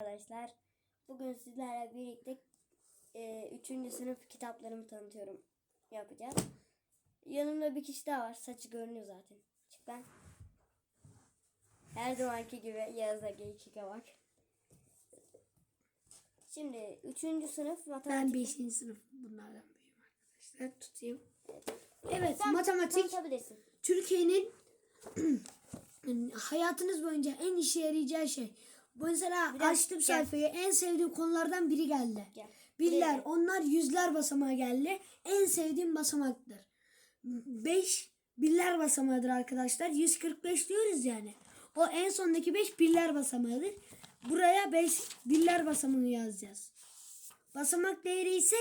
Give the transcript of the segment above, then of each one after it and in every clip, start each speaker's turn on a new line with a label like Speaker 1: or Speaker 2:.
Speaker 1: arkadaşlar. Bugün sizlerle birlikte e, 3. sınıf kitaplarımı tanıtıyorum yapacağız. Yanımda bir kişi daha var. Saçı görünüyor zaten. Çık lan. Her zamanki gibi Yağız'a G2'ye bak. Şimdi 3. sınıf
Speaker 2: Ben
Speaker 1: matematik.
Speaker 2: 5. sınıf bunlardan büyüğüm arkadaşlar. Tutayım. Evet
Speaker 1: Sen
Speaker 2: matematik. Türkiye'nin hayatınız boyunca en işe yarayacağı şey. Mesela
Speaker 1: dakika,
Speaker 2: açtım
Speaker 1: gel.
Speaker 2: sayfayı en sevdiğim konulardan biri geldi.
Speaker 1: Gel.
Speaker 2: Birler onlar yüzler basamağı geldi. En sevdiğim basamaktır. 5 birler basamağıdır arkadaşlar. 145 diyoruz yani. O en sondaki 5 birler basamağıdır. Buraya 5 birler basamağı yazacağız. Basamak değeri ise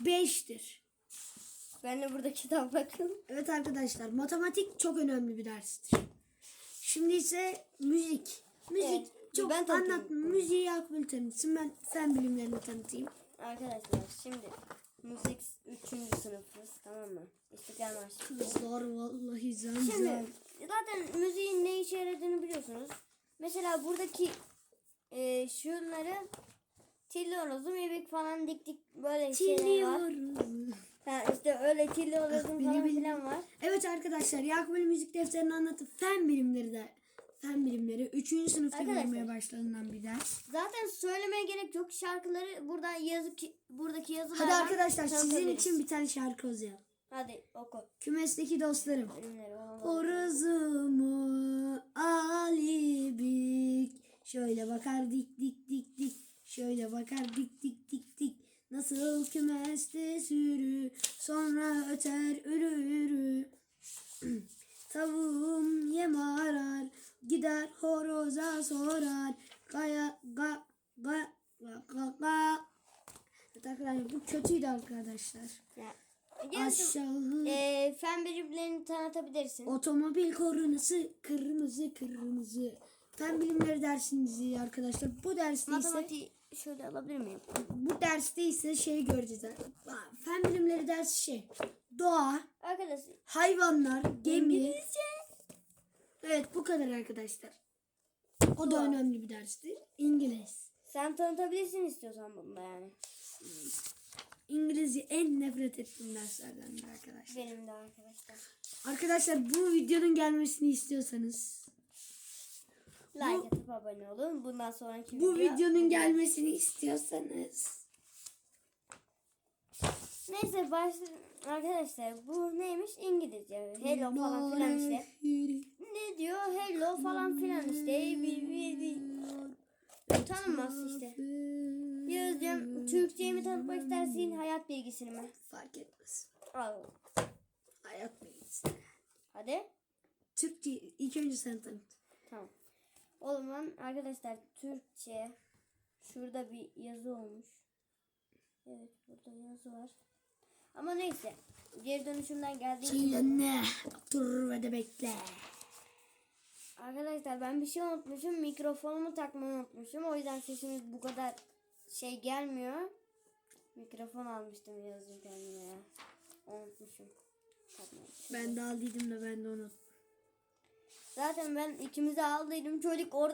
Speaker 2: 5'tir.
Speaker 1: Ben de burada kitap bakın.
Speaker 2: Evet arkadaşlar matematik çok önemli bir derstir. Şimdi ise müzik. Müzik
Speaker 1: Evet,
Speaker 2: çok
Speaker 1: ben tanıtayım.
Speaker 2: anlat. Müziği Yakup'un tanıtsın. Ben fen bilimlerini tanıtayım.
Speaker 1: Arkadaşlar şimdi müzik 3. sınıfız tamam mı? İstiklal Marşı.
Speaker 2: Kızlar vallahi
Speaker 1: Şimdi
Speaker 2: zamzam.
Speaker 1: zaten müziğin ne işe yaradığını biliyorsunuz. Mesela buradaki e, şunları tilli horozum bebek falan dik dik böyle şeyler var. Ha, işte öyle tilli horozum
Speaker 2: bili
Speaker 1: falan filan var.
Speaker 2: Evet arkadaşlar Yakup'un müzik defterini anlatıp fen bilimleri de fen bilimleri 3. sınıfta
Speaker 1: Arkadaşlar.
Speaker 2: görmeye başladığından bir ders.
Speaker 1: Zaten söylemeye gerek yok. Şarkıları burada yazıp buradaki yazılardan
Speaker 2: Hadi arkadaşlar sizin için bir tane şarkı yazalım.
Speaker 1: Hadi oku.
Speaker 2: Kümesteki dostlarım. Horozumu alibik Şöyle bakar dik dik dik dik Şöyle bakar dik dik dik dik Nasıl kümeste sürü Sonra öter ürü ürü Tavuğum yem arar Gider horoza sorar Gaya ga ga ga ga ga arkadaşlar bu kötüydü arkadaşlar.
Speaker 1: Ya.
Speaker 2: Aşağı
Speaker 1: E, fen bilimlerini tanıtabilirsin.
Speaker 2: Otomobil korunası kırmızı kırmızı. Fen bilimleri dersinizi arkadaşlar. Bu derste ise
Speaker 1: şöyle alabilir miyim?
Speaker 2: bu derste ise şey göreceğiz. Fen bilimleri dersi şey. Doğa,
Speaker 1: Arkadaşlar
Speaker 2: hayvanlar, gemi.
Speaker 1: İngilizce.
Speaker 2: Evet bu kadar arkadaşlar. O da
Speaker 1: Doğa.
Speaker 2: önemli bir derstir. İngiliz.
Speaker 1: Sen tanıtabilirsin istiyorsan bunda yani.
Speaker 2: İngilizce en nefret ettiğim derslerdendir arkadaşlar.
Speaker 1: Benim de arkadaşlar.
Speaker 2: Arkadaşlar bu videonun gelmesini istiyorsanız
Speaker 1: Like atıp abone olun. Bundan sonraki
Speaker 2: bu
Speaker 1: video-
Speaker 2: videonun gelmesini istiyorsanız
Speaker 1: Neyse başlayalım. Arkadaşlar bu neymiş? İngilizce. Hello falan filan işte. Ne diyor? Hello falan filan işte. Bir, bir, bir. Tanınmaz işte. Yazacağım. Türkçeyi mi tanıtmak istersin? Hayat bilgisini mi?
Speaker 2: Fark etmez.
Speaker 1: Al.
Speaker 2: Hayat bilgisi.
Speaker 1: Hadi.
Speaker 2: Türkçe ilk önce sen tanıt.
Speaker 1: Tamam. O zaman arkadaşlar Türkçe şurada bir yazı olmuş. Evet burada yazı var. Ama neyse. Geri dönüşümden geldiği için.
Speaker 2: Söyle ne? Otur ve de bekle.
Speaker 1: Arkadaşlar ben bir şey unutmuşum. Mikrofonumu takmayı unutmuşum. O yüzden sesimiz bu kadar şey gelmiyor. Mikrofon almıştım yazdım kendime ya. Unutmuşum. Takmayı.
Speaker 2: Ben de aldıydım da ben de unuttum.
Speaker 1: Zaten ben ikimizi aldıydım. Çocuk orada